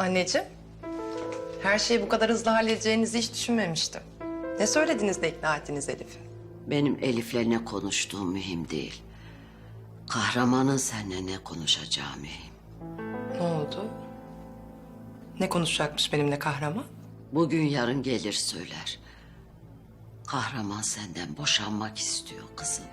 Anneciğim, her şeyi bu kadar hızlı halledeceğinizi hiç düşünmemiştim. Ne söylediniz de ikna ettiniz Elif'i? Benim Elif'le ne konuştuğum mühim değil. Kahramanın seninle ne konuşacağı mühim. Ne oldu? Ne konuşacakmış benimle kahraman? Bugün yarın gelir söyler. Kahraman senden boşanmak istiyor kızım.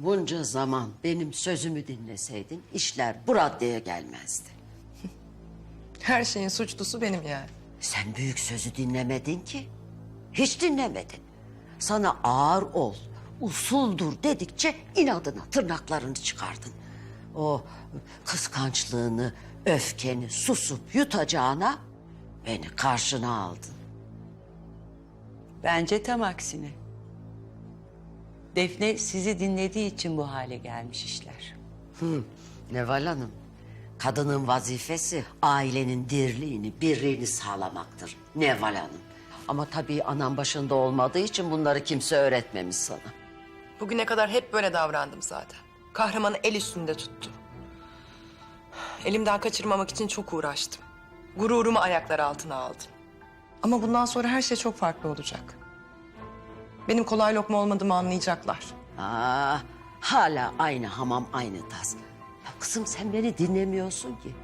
Bunca zaman benim sözümü dinleseydin işler bu raddeye gelmezdi. Her şeyin suçlusu benim yani. Sen büyük sözü dinlemedin ki. Hiç dinlemedin. Sana ağır ol, usuldur dedikçe inadına tırnaklarını çıkardın. O kıskançlığını, öfkeni susup yutacağına beni karşına aldın. Bence tam aksine. Defne sizi dinlediği için bu hale gelmiş işler. Neval Hanım, kadının vazifesi ailenin dirliğini, birliğini sağlamaktır. Neval Hanım. Ama tabii anam başında olmadığı için bunları kimse öğretmemiş sana. Bugüne kadar hep böyle davrandım zaten. Kahramanı el üstünde tuttum. Elimden kaçırmamak için çok uğraştım. Gururumu ayaklar altına aldım. Ama bundan sonra her şey çok farklı olacak. Benim kolay lokma olmadığımı anlayacaklar. Aa, Ah, hala aynı hamam aynı tas. Ya kızım sen beni dinlemiyorsun ki.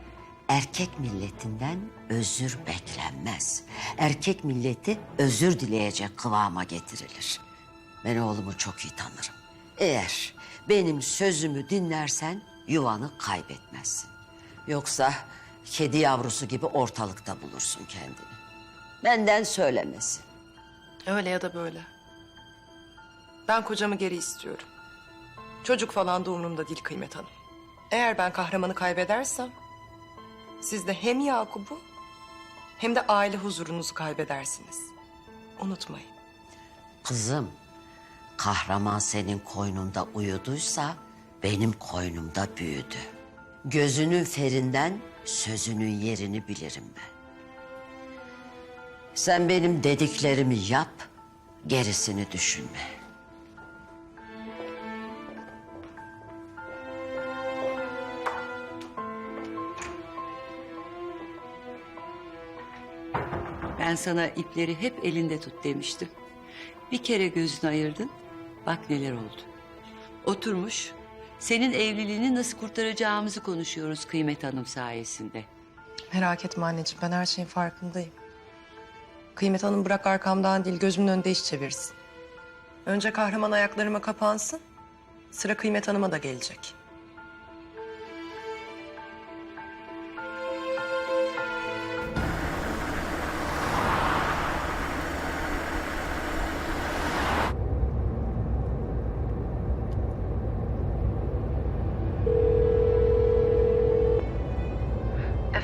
Erkek milletinden özür beklenmez. Erkek milleti özür dileyecek kıvama getirilir. Ben oğlumu çok iyi tanırım. Eğer benim sözümü dinlersen yuvanı kaybetmezsin. Yoksa kedi yavrusu gibi ortalıkta bulursun kendini. Benden söylemesi. Öyle ya da böyle. Ben kocamı geri istiyorum. Çocuk falan da umurumda değil Kıymet Hanım. Eğer ben kahramanı kaybedersem... ...siz de hem Yakup'u hem de aile huzurunuzu kaybedersiniz. Unutmayın. Kızım, kahraman senin koynunda uyuduysa benim koynumda büyüdü. Gözünün ferinden sözünün yerini bilirim ben. Sen benim dediklerimi yap, gerisini düşünme. Sana ipleri hep elinde tut demiştim. Bir kere gözünü ayırdın, bak neler oldu. Oturmuş, senin evliliğini nasıl kurtaracağımızı konuşuyoruz Kıymet Hanım sayesinde. Merak etme anneciğim ben her şeyin farkındayım. Kıymet Hanım bırak arkamdan değil gözümün önünde iş çevirsin. Önce kahraman ayaklarıma kapansın. Sıra Kıymet Hanım'a da gelecek.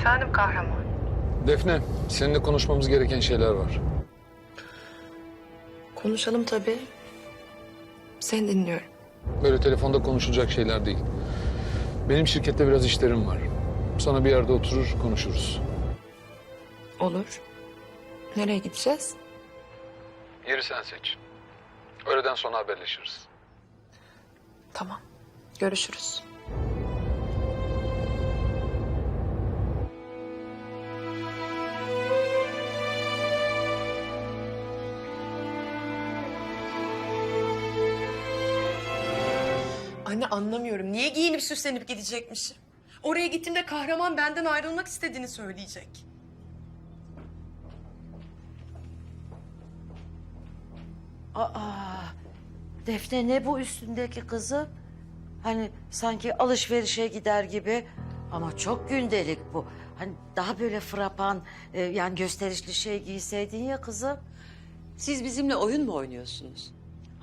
Efendim kahraman. Defne, seninle konuşmamız gereken şeyler var. Konuşalım tabii. Seni dinliyorum. Böyle telefonda konuşulacak şeyler değil. Benim şirkette biraz işlerim var. Sana bir yerde oturur konuşuruz. Olur. Nereye gideceğiz? Yeri sen seç. Öğleden sonra haberleşiriz. Tamam. Görüşürüz. Anne anlamıyorum. Niye giyinip süslenip gidecekmişim? Oraya gittiğimde kahraman benden ayrılmak istediğini söyleyecek. Aa, Defne ne bu üstündeki kızım? Hani sanki alışverişe gider gibi ama çok gündelik bu. Hani daha böyle frapan e, yani gösterişli şey giyseydin ya kızım. Siz bizimle oyun mu oynuyorsunuz?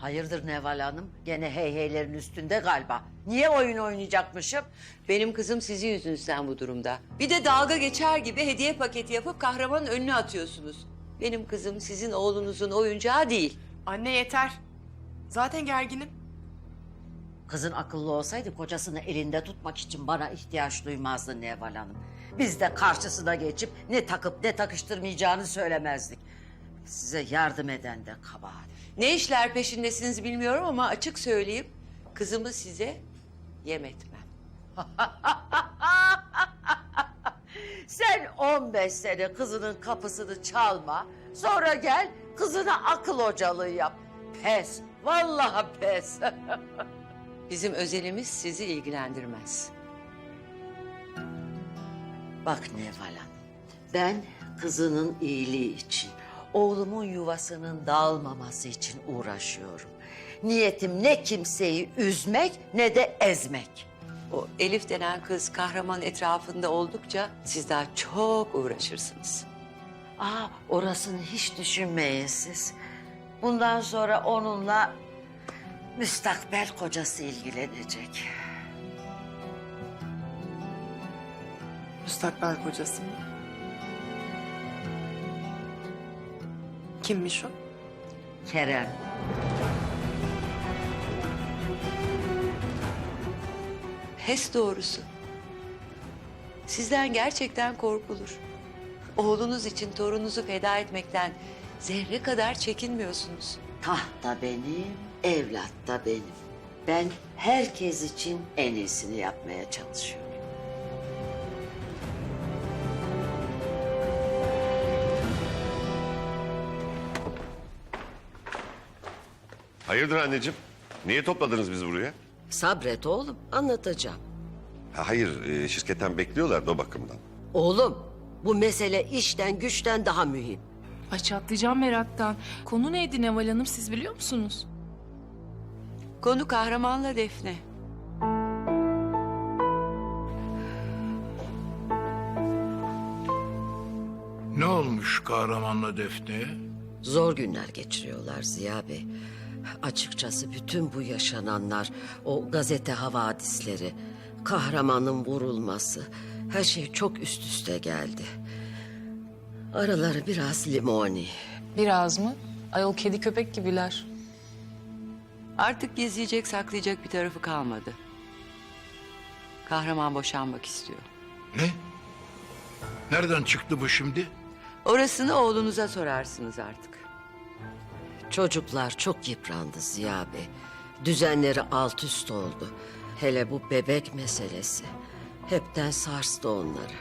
Hayırdır Neval Hanım? Gene hey heylerin üstünde galiba. Niye oyun oynayacakmışım? Benim kızım sizin yüzünüzden bu durumda. Bir de dalga geçer gibi hediye paketi yapıp kahramanın önüne atıyorsunuz. Benim kızım sizin oğlunuzun oyuncağı değil. Anne yeter. Zaten gerginim. Kızın akıllı olsaydı kocasını elinde tutmak için bana ihtiyaç duymazdı Neval Hanım. Biz de karşısına geçip ne takıp ne takıştırmayacağını söylemezdik. Size yardım eden de kabahat. Ne işler peşindesiniz bilmiyorum ama açık söyleyeyim. Kızımı size yem etmem. Sen 15 sene kızının kapısını çalma. Sonra gel kızına akıl hocalığı yap. Pes. Vallahi pes. Bizim özelimiz sizi ilgilendirmez. Bak Neval Hanım, ben kızının iyiliği için, oğlumun yuvasının dağılmaması için uğraşıyorum. Niyetim ne kimseyi üzmek ne de ezmek. O Elif denen kız kahraman etrafında oldukça siz daha çok uğraşırsınız. Aa, orasını hiç düşünmeyin siz. Bundan sonra onunla müstakbel kocası ilgilenecek. Müstakbel kocası mı? Kimmiş o? Kerem. Pes doğrusu. Sizden gerçekten korkulur. Oğlunuz için torununuzu feda etmekten zerre kadar çekinmiyorsunuz. Taht da benim, evlat da benim. Ben herkes için en iyisini yapmaya çalışıyorum. Hayırdır anneciğim? Niye topladınız bizi buraya? Sabret oğlum, anlatacağım. Ha, hayır, e, şirketten bekliyorlar da o bakımdan. Oğlum, bu mesele işten güçten daha mühim. Ay çatlayacağım meraktan. Konu neydi Neval Hanım siz biliyor musunuz? Konu kahramanla Defne. Ne olmuş kahramanla Defne'ye? Zor günler geçiriyorlar Ziya Bey. Açıkçası bütün bu yaşananlar, o gazete havadisleri, kahramanın vurulması, her şey çok üst üste geldi. Araları biraz limoni. Biraz mı? Ayol kedi köpek gibiler. Artık gizleyecek saklayacak bir tarafı kalmadı. Kahraman boşanmak istiyor. Ne? Nereden çıktı bu şimdi? Orasını oğlunuza sorarsınız artık. Çocuklar çok yıprandı Ziya Bey. Düzenleri alt üst oldu. Hele bu bebek meselesi. Hepten sarstı onları.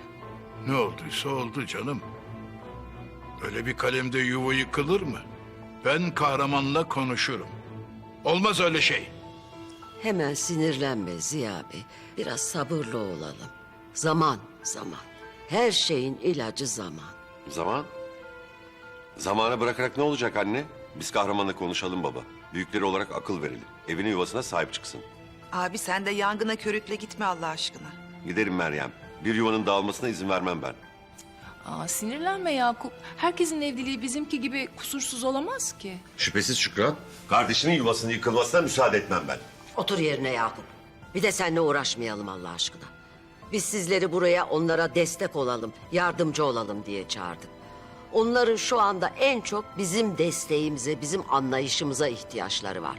Ne olduysa oldu canım. Öyle bir kalemde yuva yıkılır mı? Ben kahramanla konuşurum. Olmaz öyle şey. Hemen sinirlenme Ziya Bey. Biraz sabırlı olalım. Zaman, zaman. Her şeyin ilacı zaman. Zaman? Zamana bırakarak ne olacak anne? Biz kahramanla konuşalım baba. Büyükleri olarak akıl verelim. Evine yuvasına sahip çıksın. Abi sen de yangına körükle gitme Allah aşkına. Giderim Meryem. Bir yuvanın dağılmasına izin vermem ben. Aa, sinirlenme Yakup. Herkesin evliliği bizimki gibi kusursuz olamaz ki. Şüphesiz Şükran. Kardeşinin yuvasının yıkılmasına müsaade etmem ben. Otur yerine Yakup. Bir de seninle uğraşmayalım Allah aşkına. Biz sizleri buraya onlara destek olalım, yardımcı olalım diye çağırdık. Onların şu anda en çok bizim desteğimize, bizim anlayışımıza ihtiyaçları var.